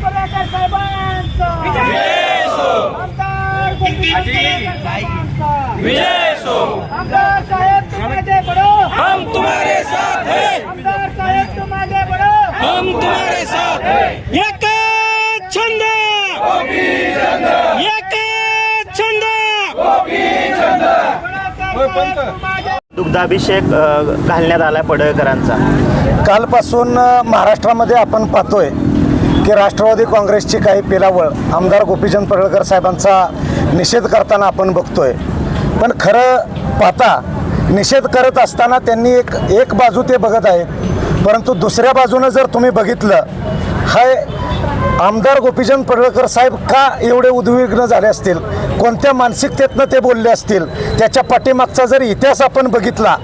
साहेबांचा आमदार आमदार साहेब हम तुम्हारे साथ हैं आमदार साहेब हम तुम्हारे साथ हैं छंद छंद दुग्धाभिषेक घालण्यात आला पडळकरांचा. कालपासून महाराष्ट्रामध्ये आपण पाहतोय की राष्ट्रवादी काँग्रेसची काही पिलावळ आमदार गोपीचंद पडळकर साहेबांचा निषेध करताना आपण बघतोय. पण खरं पाहता निषेध करत असताना त्यांनी एक एक बाजू ते बघत आहेत परंतु दुसऱ्या बाजूनं जर तुम्ही बघितलं हाय आमदार गोपीचंद पडळकर साहेब का एवढे उद्विग्न झाले असतील? कोणत्या मानसिकतेतनं ते बोलले असतील? त्याच्या पाठीमागचा जर इतिहास आपण बघितला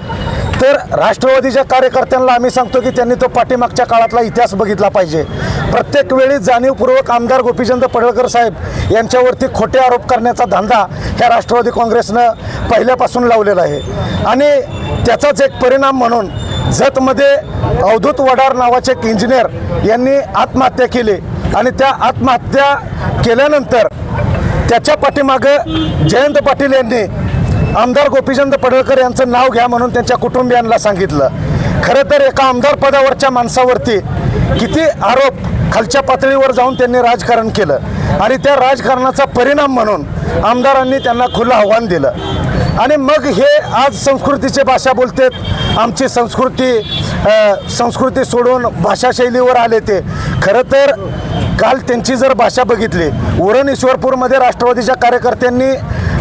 तर राष्ट्रवादीच्या कार्यकर्त्यांना आम्ही सांगतो की त्यांनी तो पाठीमागच्या काळातला इतिहास बघितला पाहिजे. प्रत्येक वेळी जाणीवपूर्वक आमदार गोपीचंद पडळकर साहेब यांच्यावरती खोटे आरोप करण्याचा धंदा ह्या राष्ट्रवादी काँग्रेसनं पहिल्यापासून लावलेला आहे. आणि त्याचाच एक परिणाम म्हणून जतमध्ये अवधूत वडार नावाचे एक इंजिनियर यांनी आत्महत्या केली आणि त्या आत्महत्या केल्यानंतर त्याच्या पाठीमागं जयंत पाटील यांनी आमदार गोपीचंद पडळकर यांचं नाव घ्या म्हणून त्यांच्या कुटुंबियांना सांगितलं. खरं तर एका आमदार पदावरच्या माणसावरती किती आरोप खालच्या पातळीवर जाऊन त्यांनी राजकारण केलं आणि त्या राजकारणाचा परिणाम म्हणून आमदारांनी त्यांना खुलं आव्हान दिलं. आणि मग हे आज संस्कृतीचे भाषा बोलतेत. आमची संस्कृती संस्कृती सोडून भाषाशैलीवर आले ते. खरं तर काल त्यांची जर भाषा बघितली उरण ईश्वरपूरमध्ये राष्ट्रवादीच्या कार्यकर्त्यांनी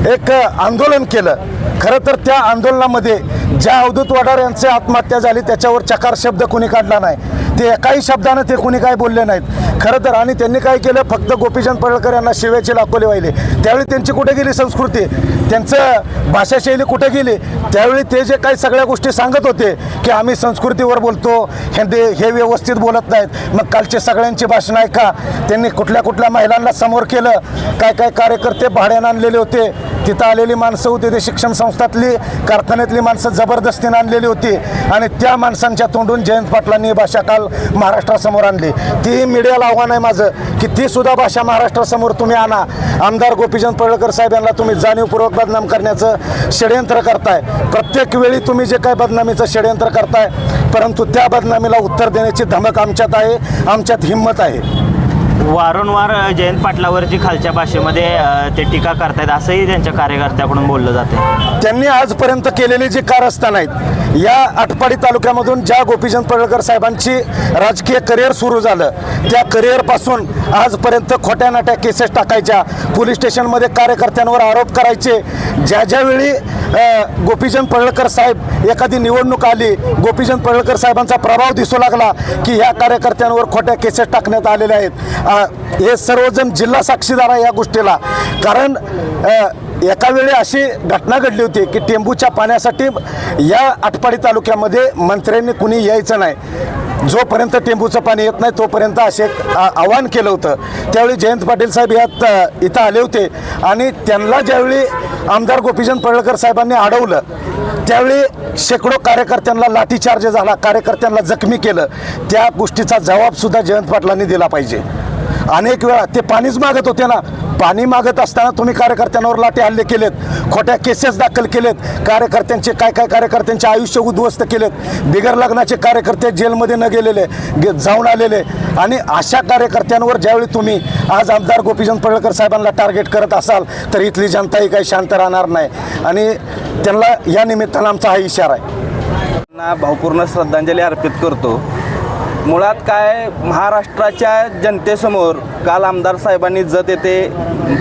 एक आंदोलन केलं. खरं तर त्या आंदोलनामध्ये ज्या अवधूत वडार यांची आत्महत्या झाली त्याच्यावर चकार शब्द कुणी काढला नाही. ते एकाही शब्दानं ते कुणी काय बोलले नाहीत. खरं तर आणि त्यांनी काय केलं फक्त गोपीचंद पडळकर यांना शिव्याचे लाखोले वाहिले. त्यावेळी त्यांची कुठे गेली संस्कृती? त्यांचं भाषाशैली कुठे गेली? त्यावेळी ते जे काही सगळ्या गोष्टी सांगत होते की आम्ही संस्कृतीवर बोलतो हे दे हे व्यवस्थित बोलत नाहीत. मग कालचे सगळ्यांची भाषणं ऐका. त्यांनी कुठल्या कुठल्या महिलांना समोर केलं. काय काय कार्यकर्ते भाड्यानं आणलेले होते. तिथं आलेली माणसं होती ते शिक्षण संस्थातली कारखान्यातली माणसं जबरदस्तीनं आणलेली होती. आणि त्या माणसांच्या तोंडून जयंत पाटलांनी ही भाषा काल महाराष्ट्रासमोर आणली. ती मीडियाला आव्हान आहे माझं की ती सुद्धा भाषा महाराष्ट्रासमोर तुम्ही आणा. आमदार गोपीचंद पडळकर साहेब यांना तुम्ही जाणीवपूर्वक बदनाम करण्याचं षडयंत्र करताय. प्रत्येक वेळी तुम्ही जे काय बदनामीचं षडयंत्र करताय परंतु त्या बदनामीला उत्तर देण्याची धमक आमच्यात आहे आमच्यात हिंमत आहे. वारंवार जयंत पाटलावरची खालच्या भाषेमध्ये ते टीका करतायत असंही त्यांच्या कार्यकर्त्याकडून बोललं जाते त्यांनी आजपर्यंत केलेले जे कारस्थान आहेत या आटपाडी तालुक्यामधून ज्या गोपीचंद पडळकर साहेबांची राजकीय करिअर सुरू झालं त्या करिअरपासून आजपर्यंत खोट्या नाट्या केसेस टाकायच्या पोलीस स्टेशनमध्ये कार्यकर्त्यांवर आरोप करायचे. ज्या ज्यावेळी गोपीचंद पडळकर साहेब एखादी निवडणूक आली गोपीचंद पडळकर साहेबांचा प्रभाव दिसू लागला की ह्या कार्यकर्त्यांवर खोट्या केसेस टाकण्यात आलेल्या आहेत. हे सर्वजण जिल्हा साक्षीदार आहे या गोष्टीला. कारण एका वेळी अशी घटना घडली होती की टेंबूच्या पाण्यासाठी या आटपाडी तालुक्यामध्ये मंत्र्यांनी कुणी यायचं नाही. जोपर्यंत टेंबूचं पाणी येत नाही तोपर्यंत असे आव्हान आवाहन केलं होतं. त्यावेळी जयंत पाटील साहेब यात इथं आले होते आणि त्यांना ज्यावेळी आमदार गोपीचंद पडळकर साहेबांनी अडवलं त्यावेळी शेकडो कार्यकर्त्यांना लाठीचार्ज झाला कार्यकर्त्यांना जखमी केलं. त्या गोष्टीचा जबाबसुद्धा जयंत पाटलांनी दिला पाहिजे. अनेक वेळा ते पाणीच मागत होते ना. पाणी मागत असताना तुम्ही कार्यकर्त्यांवर लाटे हल्ले केलेत. खोट्या केसेस दाखल केलेत. कार्यकर्त्यांचे काय काय कार्यकर्त्यांचे आयुष्य उद्ध्वस्त केलेत. बिगर लग्नाचे कार्यकर्ते जेलमध्ये न गेलेले गे- जाऊन आलेले. आणि अशा कार्यकर्त्यांवर ज्यावेळी तुम्ही आज आमदार गोपीचंद पडळकर साहेबांना टार्गेट करत असाल तर इथली जनताही काही शांत राहणार नाही. आणि त्यांना या निमित्तानं आमचा हा इशारा आहे. भावपूर्ण श्रद्धांजली अर्पित करतो. मुळात काय महाराष्ट्राच्या जनतेसमोर काल आमदार साहेबांनी जत येथे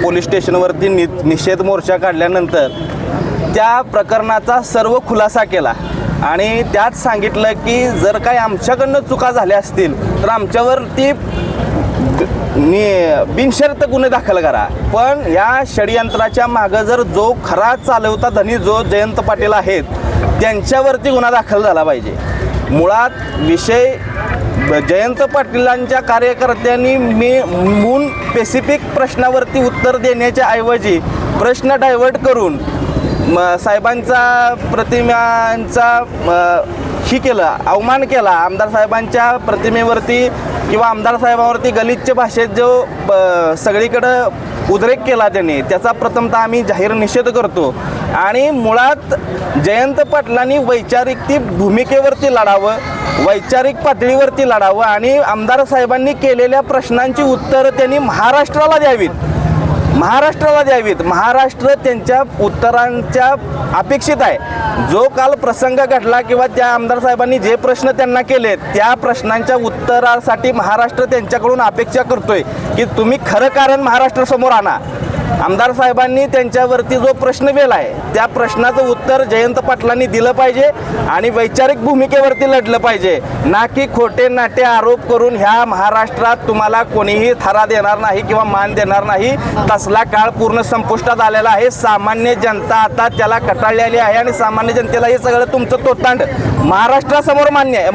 पोलीस स्टेशनवरती नि निषेध मोर्चा काढल्यानंतर त्या प्रकरणाचा सर्व खुलासा केला. आणि त्यात सांगितलं की जर काही आमच्याकडनं चुका झाल्या असतील तर आमच्यावरती नि बिनशर्त गुन्हे दाखल करा. पण या षडयंत्राच्या मागं जर जो खरा चालवता धनी जो जयंत पाटील आहेत त्यांच्यावरती गुन्हा दाखल झाला पाहिजे. मुळात विषय जयंत पाटीलांच्या कार्यकर्त्यांनी मी मून स्पेसिफिक प्रश्नावरती उत्तर देण्याच्या ऐवजी प्रश्न डायव्हर्ट करून म साहेबांचा प्रतिमांचा ही केलं अवमान केला. आमदार साहेबांच्या प्रतिमेवरती किंवा आमदार साहेबांवरती गलिच्छ भाषेत जो ब- सगळीकडं उद्रेक केला त्याने. त्याचा प्रथमतः आम्ही जाहीर निषेध करतो. आणि मुळात जयंत पाटलांनी वैचारिक ती भूमिकेवरती लढावं वैचारिक पातळीवरती लढावं आणि आमदार साहेबांनी केलेल्या प्रश्नांची उत्तरं त्यांनी महाराष्ट्राला द्यावीत. महाराष्ट्राला द्यावीत. महाराष्ट्र त्यांच्या उत्तरांच्या अपेक्षित आहे. जो काल प्रसंग घडला किंवा त्या आमदार साहेबांनी जे प्रश्न त्यांना केले त्या प्रश्नांच्या उत्तरासाठी महाराष्ट्र त्यांच्याकडून अपेक्षा करतोय की तुम्ही खरं कारण महाराष्ट्रासमोर आणा. आमदार साहेबांनी त्यांच्यावरती जो प्रश्न वेला आहे त्या प्रश्नाचं उत्तर जयंत पाटलांनी दिलं पाहिजे आणि वैचारिक भूमिकेवरती लढलं पाहिजे. ना की खोटे नाटे आरोप करून ह्या महाराष्ट्रात तुम्हाला कोणीही थारा देणार नाही किंवा मान देणार नाही. तसला काळ पूर्ण संपुष्टात आलेला आहे. सामान्य जनता आता त्याला कटाळलेली आहे आणि सामान्य जनतेला हे सगळं तुमचं तोतांड महाराष्ट्रासमोर मान्य आहे,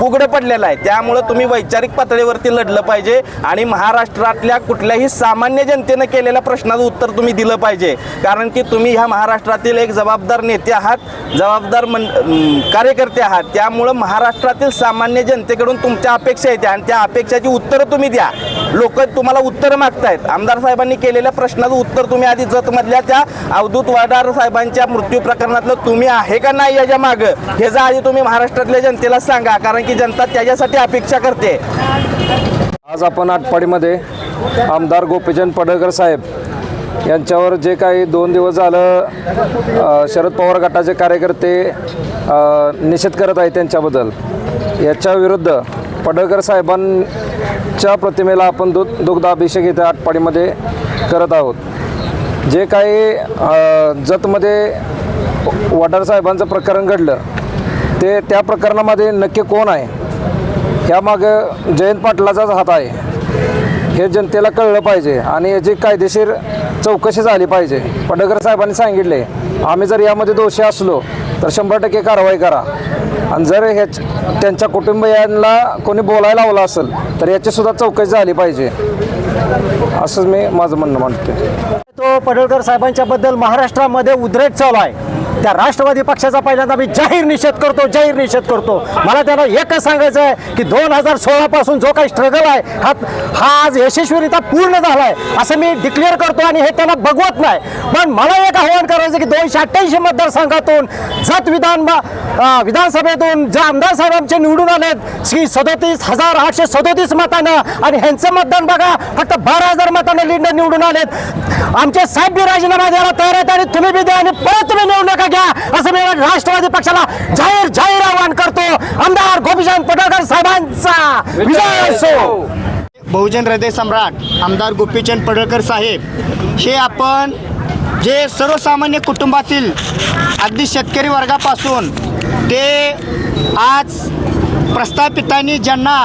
उघडं पडलेलं आहे. त्यामुळं तुम्ही वैचारिक पातळीवरती लढलं पाहिजे आणि महाराष्ट्रातल्या कुठल्याही सामान्य जनतेनं केलेला प्रश्न प्रश्नाचं उत्तर तुम्ही दिलं पाहिजे. कारण की तुम्ही ह्या महाराष्ट्रातील एक जबाबदार नेते आहात जबाबदार मन कार्यकर्ते आहात. त्यामुळं महाराष्ट्रातील सामान्य जनतेकडून तुमच्या अपेक्षा येत्या आणि त्या अपेक्षाची उत्तरं तुम्ही द्या. लोक तुम्हाला उत्तरं मागतायत. आमदार साहेबांनी केलेल्या प्रश्नाचं उत्तर तुम्ही आधी जतमधल्या त्या अवधूत वाडार साहेबांच्या मृत्यू प्रकरणातलं तुम्ही आहे का नाही याच्या मागं हे जर आधी तुम्ही महाराष्ट्रातल्या जनतेला सांगा. कारण की जनता त्याच्यासाठी अपेक्षा करते. आज आपण आटपाडीमध्ये आमदार गोपीचंद पडळकर साहेब यांच्यावर जे काही दोन दिवस झालं शरद पवार गटाचे कार्यकर्ते निषेध करत आहेत त्यांच्याबद्दल. याच्या विरुद्ध पडळकर साहेबांच्या प्रतिमेला आपण दु दुग्धाभिषेक इथे आटपाडीमध्ये करत आहोत. जे काही जतमध्ये वडार साहेबांचं प्रकरण घडलं ते त्या प्रकरणामध्ये नक्की कोण आहे? ह्यामागं जयंत पाटलाचाच हात आहे. हे जनतेला कळलं पाहिजे आणि याची कायदेशीर चौकशी झाली पाहिजे. पडकर साहेबांनी सांगितले आम्ही जर यामध्ये दोषी असलो तर शंभर टक्के कारवाई करा. आणि जर ह्याच त्यांच्या कुटुंबियांना कोणी बोलायला लावलं असेल तर याची सुद्धा चौकशी झाली पाहिजे. असंच मी माझं म्हणणं मांडते तो पडळकर साहेबांच्या बद्दल महाराष्ट्रामध्ये उद्रेक चालू आहे. त्या राष्ट्रवादी पक्षाचा पहिल्यांदा मी जाहीर निषेध करतो जाहीर निषेध करतो. मला त्यांना एकच सांगायचं आहे की दोन हजार सोळापासून जो काही स्ट्रगल आहे हा हा आज यशस्वीरित्या पूर्ण झाला आहे असं मी डिक्लेअर करतो आणि हे त्यांना बघवत नाही. पण मला एक आव्हान करायचं की दोनशे अठ्ठ्याऐंशी मतदारसंघातून जात विधान विधानसभेतून जे आमदार साहेब आमचे निवडून आलेत श्री सदोतीस हजार आठशे सदोतीस मतानं आणि ह्यांचं मतदान बघा फक्त बारा हजार मतानं लिंड निवडून आलेत. आमचे साहेब बी राजीनामा द्यायला तयार आहेत आणि तुम्ही बी द्या आणि परत तुम्ही निवडू नका घ्या असं मी राष्ट्रवादी पक्षाला जाहीर जाहीर आवाहन करतो. आमदार गोपीचंद पटळकर साहेबांचा विजय असो. बहुजन हृदय सम्राट आमदार गोपीचंद पडळकर साहेब हे आपण जे सर्वसामान्य कुटुंबातील अगदी शेतकरी वर्गापासून ते आज प्रस्थापितांनी ज्यांना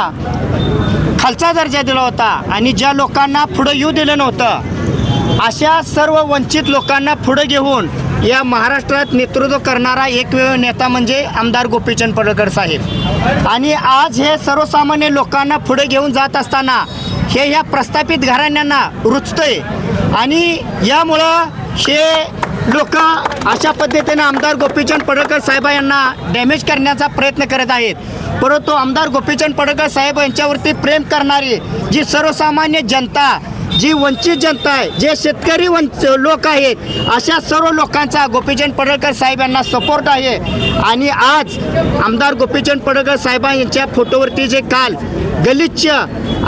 खालचा दर्जा दिला होता आणि ज्या लोकांना पुढं येऊ दिलं नव्हतं अशा सर्व वंचित लोकांना पुढं घेऊन या महाराष्ट्रात नेतृत्व करणारा एकमेव नेता म्हणजे आमदार गोपीचंद पडळकर साहेब. आणि आज हे सर्वसामान्य लोकांना पुढे घेऊन जात असताना हे ह्या प्रस्थापित घराण्यांना रुचतंय. आणि यामुळं हे लोक अशा पद्धतीने आमदार गोपीचंद पडळकर साहेब यांना डॅमेज करण्याचा प्रयत्न करत आहेत. परंतु आमदार गोपीचंद पडळकर साहेब यांच्यावरती प्रेम करणारी जी सर्वसामान्य जनता जी वंचित जनता आहे जे शेतकरी वंच लोक आहेत अशा सर्व लोकांचा गोपीचंद पडळकर साहेब यांना सपोर्ट आहे. आणि आज आमदार गोपीचंद पडळकर साहेबां यांच्या फोटोवरती जे काल गलिच्छ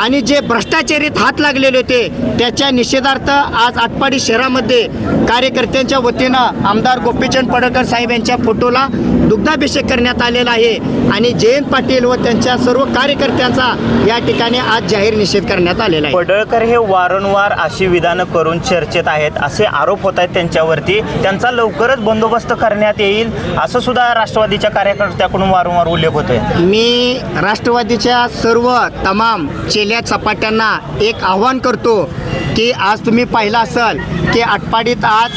आणि जे भ्रष्टाचारीत हात लागलेले होते त्याच्या निषेधार्थ आज आटपाडी शहरामध्ये कार्यकर्त्यांच्या वतीनं आमदार गोपीचंद पडळकर साहेब यांच्या फोटोला दुग्धाभिषेक करण्यात आलेला आहे. आणि जयंत पाटील व त्यांच्या सर्व कार्यकर्त्यांचा या ठिकाणी आज जाहीर निषेध करण्यात आलेला आहे. पडळकर हे वारंवार अशी विधानं करून चर्चेत आहेत असे आरोप होत आहेत त्यांच्यावरती. त्यांचा लवकरच बंदोबस्त करण्यात येईल असं सुद्धा राष्ट्रवादीच्या कार्यकर्त्याकडून वारंवार उल्लेख होतोय. मी राष्ट्रवादीच्या सर्व तमाम चेल्या चपाट्यांना एक आव्हान करतो की आज तुम्ही पाहिलं असाल की आटपाडीत आज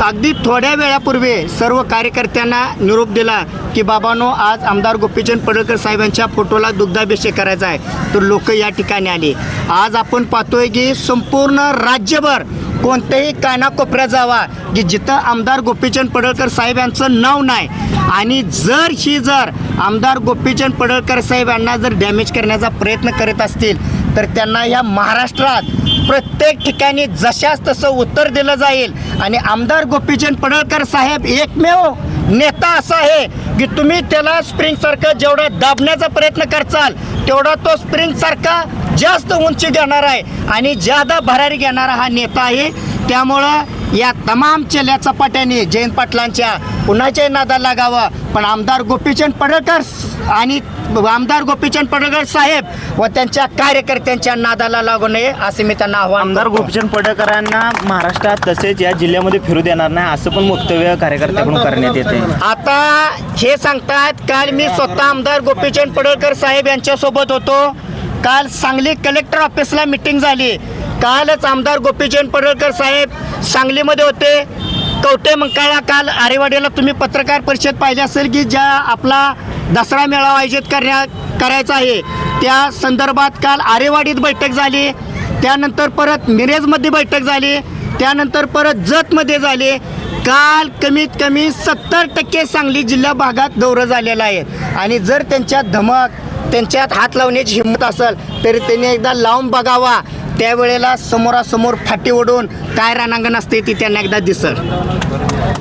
अगदी थोड्या वेळापूर्वी सर्व कार्यकर्त्यांना निरोप दिला की बाबांनो आज आमदार गोपीचंद पडळकर साहेबांच्या फोटोला दुग्धाभिषेक करायचा आहे. तर लोक या ठिकाणी आली. आज आपण पाहतोय की संपूर्ण राज्यभर कोणत्याही कानाकोपऱ्यात जावा की जिथं आमदार गोपीचंद पडळकर साहेब यांचं नाव नाही. आणि जर ही जर आमदार गोपीचंद पडळकर साहेब यांना जर डॅमेज करण्याचा प्रयत्न करत असतील तर त्यांना या महाराष्ट्रात प्रत्येक ठिकाणी जशास तसं उत्तर दिलं जाईल. आणि आमदार गोपीचंद पडळकर साहेब एकमेव नेता असा आहे की तुम्ही त्याला स्प्रिंगसारखं जेवढं दाबण्याचा प्रयत्न करचाल तेवढा तो स्प्रिंगसारखा जास्त उंची घेणार आहे. आणि जादा भरारी घेणारा हा नेता आहे. त्यामुळं या तमाम चेल्या चपाट्याने जयंत पाटलांच्या कुणाच्याही नादाला लागावं. पण आमदार गोपीचंद पडळकर आणि आमदार गोपीचंद पडळकर साहेब व त्यांच्या कार्यकर्त्यांच्या नादाला लागू नये असे मी त्यांना आव्हान आमदार. गोपीचंद पडळकरांना महाराष्ट्रात तसेच या जिल्ह्यामध्ये फिरू देणार नाही असं पण वक्तव्य कार्यकर्त्याकडून करण्यात येते. आता हे सांगतात काल मी स्वतः आमदार गोपीचंद पडळकर साहेब यांच्यासोबत होतो. काल सांगली कलेक्टर ऑफिसला मिटिंग झाली. कालच आमदार गोपीचंद पडळकर साहेब सांगलीमध्ये होते. कवटे मंकाळा काल आरेवाडीला तुम्ही पत्रकार परिषद पाहिली असेल की ज्या आपला दसरा मेळावा आयोजित करण्या करायचा आहे. त्या संदर्भात काल आरेवाडीत बैठक झाली. त्यानंतर परत मिरेजमध्ये बैठक झाली. त्यानंतर परत जतमध्ये झाली. काल कमीत कमी सत्तर टक्के सांगली जिल्हा भागात दौरं झालेलं आहे. आणि जर त्यांच्यात धमक त्यांच्यात हात लावण्याची हिंमत असेल तरी त्यांनी एकदा लावून बघावा. त्यावेळेला समोरासमोर फाटी ओढून काय रणांगण असते ती त्यांना एकदा दिसल.